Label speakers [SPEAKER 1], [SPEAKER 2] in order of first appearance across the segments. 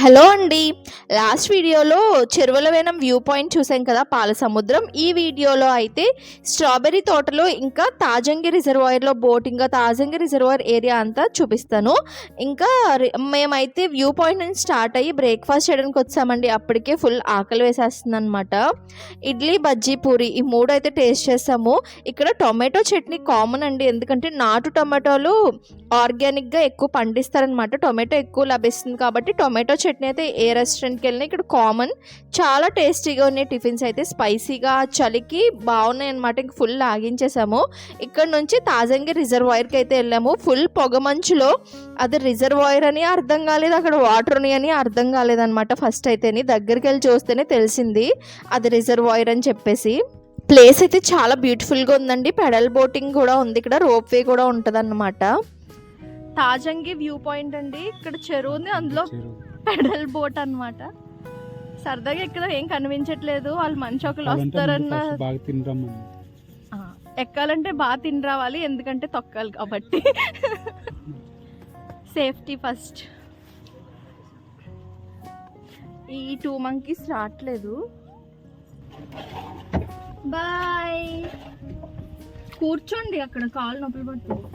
[SPEAKER 1] Hello అండి. Last వీడియోలో చెరువుల వేనం వ్యూ పాయింట్ చూసాం కదా పాల సముద్రం ఈ వీడియోలో అయితే స్ట్రాబెర్రీ తోటలో ఇంకా తాజంగి రిజర్వాయర్లో బోటింగ్ తాజంగి రిజర్వాయర్ ఏరియా అంతా చూపిస్తాను. ఇంకా మేమైతే వ్యూ పాయింట్ నుంచి స్టార్ట్ అయ్యి బ్రేక్ఫాస్ట్ చేయడానికి వచ్చామండి. అప్పటికే ఫుల్ ఆకలి వేసేస్తుంది అనమాట ఇడ్లీ బజ్జీ పూరి ఈ మూడు అయితే టేస్ట్ చేసాము ఇక్కడ టొమాటో చట్నీ కామన్ అండి. ఎందుకంటే నాటు టొమాటోలు ఆర్గానిక్గా ఎక్కువ పండిస్తారనమాట టొమాటో ఎక్కువ లభిస్తుంది కాబట్టి టొమాటో చట్నీ అయితే ఏ రెస్టారెంట్కి వెళ్ళినా ఇక్కడ కామన్ చాలా టేస్టీగా ఉన్నాయి టిఫిన్స్ అయితే. స్పైసీగా చలికి బాగున్నాయి అనమాట ఇంక ఫుల్ లాగించేసాము. ఇక్కడ నుంచి తాజంగి రిజర్వాయర్కి అయితే వెళ్ళాము. ఫుల్ పొగ మంచులో. అది రిజర్వాయర్ అని అర్థం కాలేదు. అక్కడ వాటర్ ఉన్నాయి అని అర్థం కాలేదన్నమాట ఫస్ట్ అయితేని. దగ్గరికి వెళ్ళి చూస్తేనే తెలిసింది. అది రిజర్వాయర్ అని చెప్పేసి. ప్లేస్ అయితే చాలా బ్యూటిఫుల్గా ఉందండి. పెడల్ బోటింగ్ కూడా ఉంది. ఇక్కడ రోప్ వే కూడా ఉంటుంది అన్నమాట తాజంగి వ్యూ పాయింట్ అండి. ఇక్కడ చెరువు ఉంది అందులో పెడల్ బోట్ అన్నమాట. సరదాగా ఇక్కడ ఏం కనిపించట్లేదు. వాళ్ళు మంచి ఒకరు వస్తారన్న ఎక్కాలంటే బాగా తిని రావాలి ఎందుకంటే తొక్కాలి కాబట్టి. సేఫ్టీ ఫస్ట్ ఈ టూ మంకీస్ రావట్లేదు. బాయ్ కూర్చోండి అక్కడ కాలు నొప్పులు పడుతుంది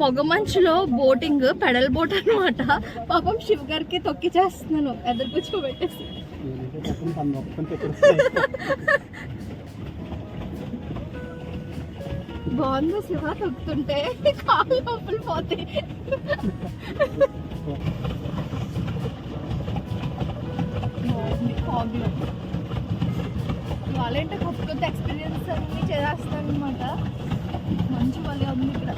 [SPEAKER 1] పొగ మంచులో బోటింగ్ పెడల్ బోట్ అనమాట పాపం శివ్ గారికి తొక్కి చేస్తున్నాను. ఎదురు కూర్చోబెట్టేసి. బాగుంది శివ? తొక్కుతుంటే కాలు లోపల పోతే బాగుంది ఫాగ్లో వాళ్ళంటే కొత్త కొత్త ఎక్స్పీరియన్స్ అన్ని చేస్తారనమాట అనమాట మంచి వాళ్ళే ఉంది ఇక్కడ.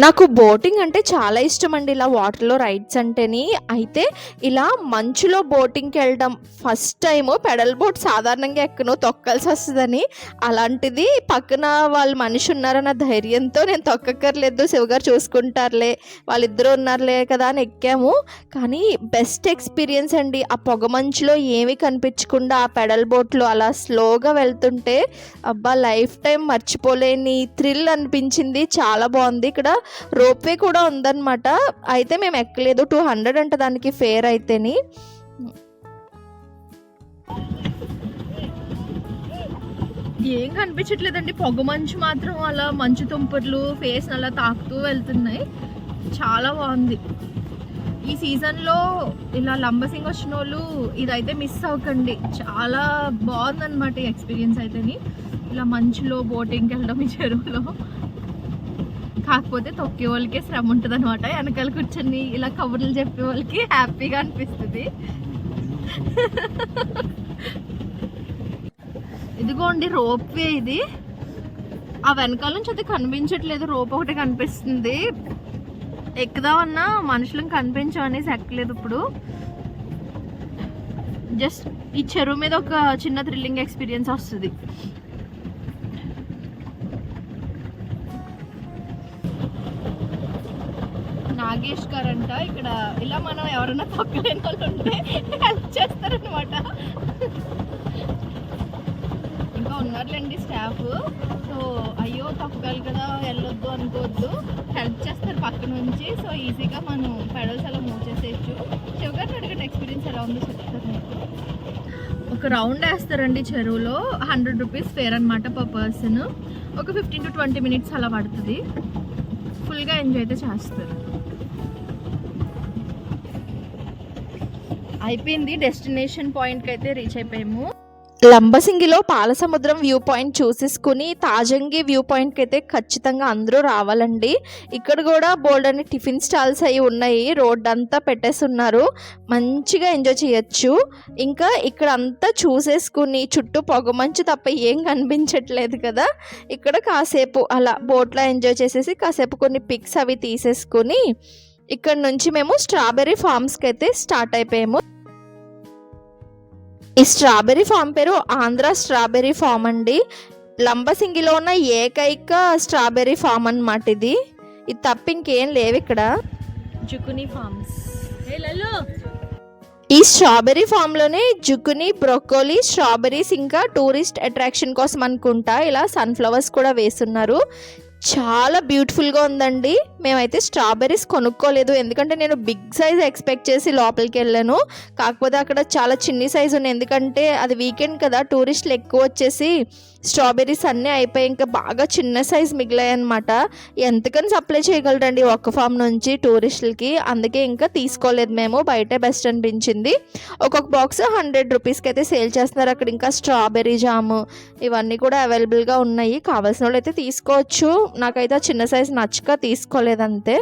[SPEAKER 1] నాకు బోటింగ్ అంటే చాలా ఇష్టం అండి ఇలా వాటర్లో రైడ్స్ అంటేని. అయితే ఇలా మంచులో బోటింగ్కి వెళ్ళడం ఫస్ట్ టైం పెడల్ బోట్ సాధారణంగా ఎక్కను తొక్కాల్సి వస్తుందని. అలాంటిది పక్కన వాళ్ళ మనిషి ఉన్నారన్న ధైర్యంతో నేను తొక్కక్కర్లేదు. శివగారు చూసుకుంటారులే వాళ్ళిద్దరూ ఉన్నారులే కదా అని ఎక్కాము. కానీ బెస్ట్ ఎక్స్పీరియన్స్ అండి. ఆ పొగ మంచులో ఏమీ కనిపించకుండా ఆ పెడల్ బోట్లో అలా స్లోగా వెళ్తుంటే అబ్బా లైఫ్ టైం మర్చిపోలేని థ్రిల్ అనిపించింది. చాలా బాగుంది. ఇక్కడ రోప్వే కూడా ఉందన్నమాట. అయితే మేము ఎక్కలేదు. టూ హండ్రెడ్ అంట దానికి ఫేర్ అయితేని. ఏం కనిపించట్లేదండి. పొగ మంచు మాత్రం అలా మంచు తుంపర్లు ఫేస్ అలా తాకుతూ వెళ్తున్నాయి. చాలా బాగుంది. ఈ సీజన్లో ఇలా లంబసింగ్ వచ్చిన వాళ్ళు ఇదైతే మిస్ అవ్వకండి. చాలా బాగుందన్నమాట ఈ ఎక్స్పీరియన్స్ అయితేని. ఇలా మంచులో బోటింగ్కి వెళ్ళడం ఈ చెరువులో. కాకపోతే తొక్కే వాళ్ళకే శ్రమ ఉంటుంది అనమాట వెనకాల కూర్చొని ఇలా కబుర్లు చెప్పే వాళ్ళకి హ్యాపీగా అనిపిస్తుంది. ఇదిగోండి రోప్ వే ఇది. ఆ వెనకాల నుంచి అయితే కనిపించట్లేదు. రోప్ ఒకటి కనిపిస్తుంది. ఎక్కుదామన్నా మనుషులను కనిపించమనేసి ఎక్కలేదు ఇప్పుడు. జస్ట్ ఈ చెరువు మీద ఒక చిన్న థ్రిల్లింగ్ ఎక్స్పీరియన్స్ వస్తుంది. నాగేష్ గారు అంట ఇక్కడ ఇలా మనం ఎవరైనా తొక్కలేని వాళ్ళు ఉంటే హెల్ప్ చేస్తారనమాట ఇంకా ఉన్నారులేండి స్టాఫ్. సో అయ్యో తొక్కాలి కదా వెళ్ళొద్దు అనుకోవద్దు. హెల్ప్ చేస్తారు పక్క నుంచి. సో ఈజీగా మనం పెడల్స్ అలా మూవ్ చేసేయచ్చు. షుగర్ అడిగిన ఎక్స్పీరియన్స్ ఎలా ఉందో చెప్తారు మీకు ఒక రౌండ్ వేస్తారండి చెరువులో. హండ్రెడ్ రూపీస్ ఫేర్ అనమాట పర్ పర్సన్. ఒక ఫిఫ్టీన్ టు ట్వంటీ మినిట్స్ అలా పడుతుంది. ఫుల్గా ఎంజాయ్ అయితే చేస్తారు. అయిపోయింది. డెస్టినేషన్ పాయింట్కి అయితే రీచ్ అయిపోయాము. లంబసింగిలో పాలసముద్రం వ్యూ పాయింట్ చూసేసుకుని తాజంగి వ్యూ పాయింట్కి అయితే ఖచ్చితంగా అందరూ రావాలండి. ఇక్కడ కూడా బోల్డ్ అని టిఫిన్ స్టాల్స్ అవి ఉన్నాయి. రోడ్ అంతా పెట్టేస్తున్నారు మంచిగా ఎంజాయ్ చేయొచ్చు. ఇంకా ఇక్కడ అంతా చూసేసుకుని చుట్టూ పొగమంచు తప్ప ఏం కనిపించట్లేదు కదా. ఇక్కడ కాసేపు అలా బోట్లో ఎంజాయ్ చేసేసి కాసేపు కొన్ని పిక్స్ అవి తీసేసుకుని ఇక్కడ నుంచి మేము స్ట్రాబెర్రీ ఫార్మ్స్కి అయితే స్టార్ట్ అయిపోయాము. ఈ స్ట్రాబెర్రీ ఫామ్ పేరు ఆంధ్ర స్ట్రాబెర్రీ ఫామ్ అండి. లంబసింగిలో ఉన్న ఏకైక స్ట్రాబెర్రీ ఫామ్ అన్నమాట ఇది. ఇది తప్ప ఇంకేం లేవు ఇక్కడ. జుకుని ఫార్మ్స్ ఈ స్ట్రాబెర్రీ ఫామ్లోనే జుకుని బ్రొకోలీ స్ట్రాబెర్రీస్ ఇంకా టూరిస్ట్ అట్రాక్షన్ కోసం అనుకుంటా. ఇలా సన్ఫ్లవర్స్ కూడా వేస్తున్నారు. చాలా బ్యూటిఫుల్గా ఉందండి. మేమైతే స్ట్రాబెర్రీస్ కొనుక్కోలేదు. ఎందుకంటే నేను బిగ్ సైజ్ ఎక్స్పెక్ట్ చేసి లోపలికి వెళ్ళాను. కాకపోతే అక్కడ చాలా చిన్ని సైజు ఉన్నాయి ఎందుకంటే అది వీకెండ్ కదా టూరిస్టులు ఎక్కువ వచ్చేసి స్ట్రాబెర్రీస్ అన్నీ అయిపోయి ఇంకా బాగా చిన్న సైజ్ మిగిలాయి అనమాట ఎంతకని సప్లై చేయగలరండి ఒక్క ఫామ్ నుంచి టూరిస్టులకి? అందుకే ఇంకా తీసుకోలేదు మేము బయటే బెస్ట్ అనిపించింది. ఒక్కొక్క బాక్స్ హండ్రెడ్ రూపీస్కి అయితే సేల్ చేస్తున్నారు. అక్కడ ఇంకా స్ట్రాబెర్రీ జాము ఇవన్నీ కూడా అవైలబుల్గా ఉన్నాయి. కావాల్సిన వాళ్ళు అయితే తీసుకోవచ్చు. నాకైతే ఆ చిన్న సైజ్ నచ్చక తీసుకోలేదంతే.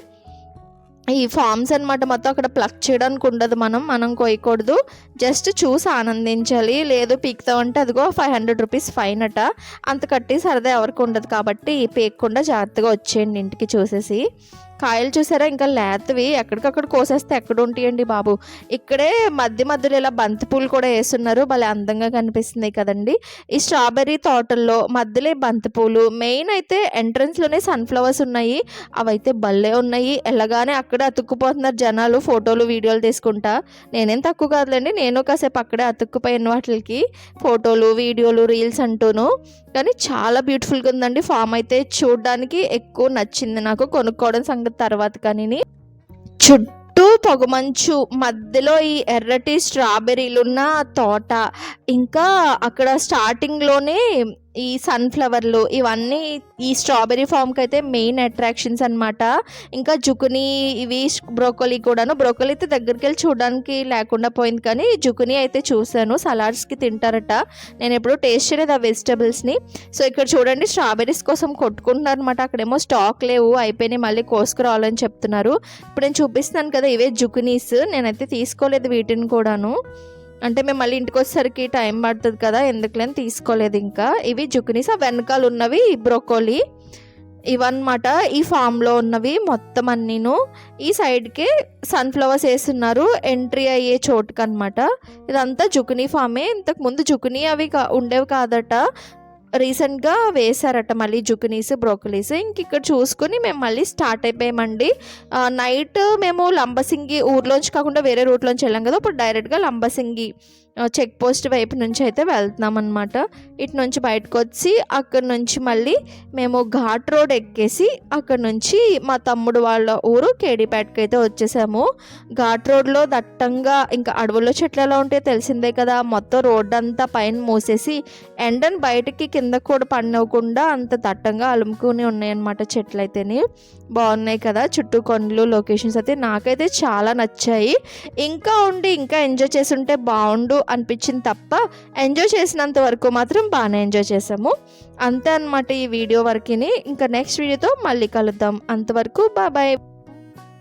[SPEAKER 1] ఈ ఫామ్స్ అన్నమాట మొత్తం అక్కడ ప్లక్ చేయడానికి ఉండదు మనం మనం కొయ్యకూడదు. జస్ట్ చూసి ఆనందించాలి. లేదు పీకుతామంటే అదిగో ఫైవ్ హండ్రెడ్ రూపీస్ ఫైన్ అట. అంత కట్టి సరదా ఎవరికి ఉండదు కాబట్టి పీకకుండా జాగ్రత్తగా వచ్చేయండి ఇంటికి చూసేసి. కాయలు చూసారా? ఇంకా లేతవి. ఎక్కడికక్కడ కోసేస్తే ఎక్కడ ఉంటాయండి బాబు. ఇక్కడే మధ్య మధ్యలో ఇలా బంతి పూలు కూడా వేస్తున్నారు. భలే అందంగా కనిపిస్తుంది కదండి. ఈ స్ట్రాబెర్రీ తోటల్లో మధ్యలో బంతిపూలు బంతి పూలు మెయిన్ అయితే ఎంట్రన్స్లోనే సన్ఫ్లవర్స్ ఉన్నాయి. అవైతే భలే ఉన్నాయి. ఎలాగానే అక్కడే అతుక్కుపోతున్నారు జనాలు ఫోటోలు వీడియోలు తీసుకుంటా. నేనేం తక్కువ కాదులేండి. నేను కాసేపు అక్కడే అతుక్కుపోయిన వాటికి. ఫోటోలు వీడియోలు రీల్స్ అంటూను. కానీ చాలా బ్యూటిఫుల్గా ఉందండి. ఫామ్ అయితే చూడడానికి ఎక్కువ నచ్చింది నాకు. కొనుక్కోవడం సంగతి తర్వాత కానీ చుట్టూ పొగమంచు మధ్యలో ఈ ఎర్రటి స్ట్రాబెర్రీలు ఉన్న తోట. ఇంకా అక్కడ స్టార్టింగ్లోనే ఈ సన్ఫ్లవర్లు ఇవన్నీ ఈ స్ట్రాబెరీ ఫామ్కి అయితే మెయిన్ అట్రాక్షన్స్ అనమాట ఇంకా జుకుని ఇవి బ్రోకలీ కూడాను. బ్రోకలీ అయితే దగ్గరికి వెళ్ళి చూడడానికి లేకుండా పోయింది కానీ జుకుని అయితే చూశాను. సలాడ్స్కి తింటారట. నేను ఎప్పుడు టేస్ట్ చేయలేదు ఆ వెజిటబుల్స్ని సో ఇక్కడ చూడండి స్ట్రాబెర్రీస్ కోసం కొట్టుకుంటున్నారు అనమాట అక్కడేమో స్టాక్ లేవు అయిపోయినాయి మళ్ళీ కోసుకురావాలని చెప్తున్నారు. ఇప్పుడు నేను చూపిస్తున్నాను కదా ఇవే జుకునీస్. నేనైతే తీసుకోలేదు వీటిని కూడాను. అంటే మేము మళ్ళీ ఇంటికి వచ్చేసరికి టైం పడుతుంది కదా ఎందుకులేని తీసుకోలేదు ఇంకా. ఇవి జుకినీస్ ఆ వెనకాల ఉన్నవి బ్రోకోలీ ఇవన్నమాట. ఈ ఫామ్లో ఉన్నవి మొత్తం అన్నీను. ఈ సైడ్కి సన్ఫ్లవర్స్ వేస్తున్నారు ఎంట్రీ అయ్యే చోటుకి అనమాట ఇదంతా జుకునీ ఫామే. ఇంతకు ముందు జుకునీ అవి కా ఉండేవి కాదట. రీసెంట్గా వేశారట మళ్ళీ జుకినీస్ బ్రోకలీస్. ఇంక ఇక్కడ చూసుకుని మేము మళ్ళీ స్టార్ట్ అయిపోయామండి. నైట్ మేము లంబసింగి ఊర్లోంచి కాకుండా వేరే రూట్లోంచి వెళ్ళాం కదా ఇప్పుడు డైరెక్ట్గా లంబసింగి చెక్ పోస్ట్ వైపు నుంచి అయితే వెళ్తున్నాం అనమాట ఇటు నుంచి బయటకు వచ్చి అక్కడ నుంచి మళ్ళీ మేము ఘాట్ రోడ్ ఎక్కేసి అక్కడ నుంచి మా తమ్ముడు వాళ్ళ ఊరు కేడీపేటకి అయితే వచ్చేసాము. ఘాట్ రోడ్లో దట్టంగా ఇంకా అడవుల్లో చెట్లు ఎలా ఉంటాయో తెలిసిందే కదా. మొత్తం రోడ్ అంతా పైన మూసేసి ఎండను బయటకి కింద కూడా పడినవ్వకుండా అంత దట్టంగా అలుముకుని ఉన్నాయన్నమాట చెట్లు అయితేని బాగున్నాయి కదా. చుట్టూ కొండలు లొకేషన్స్ అయితే నాకైతే చాలా నచ్చాయి. ఇంకా ఉండి ఇంకా ఎంజాయ్ చేసి ఉంటే బాగుండు అనిపించింది తప్ప ఎంజాయ్ చేసినంత వరకు మాత్రం బాగానే ఎంజాయ్ చేసాము అంతే అనమాట ఈ వీడియో వరకుని. ఇంకా నెక్స్ట్ వీడియోతో మళ్ళీ కలుద్దాం. అంతవరకు బాయ్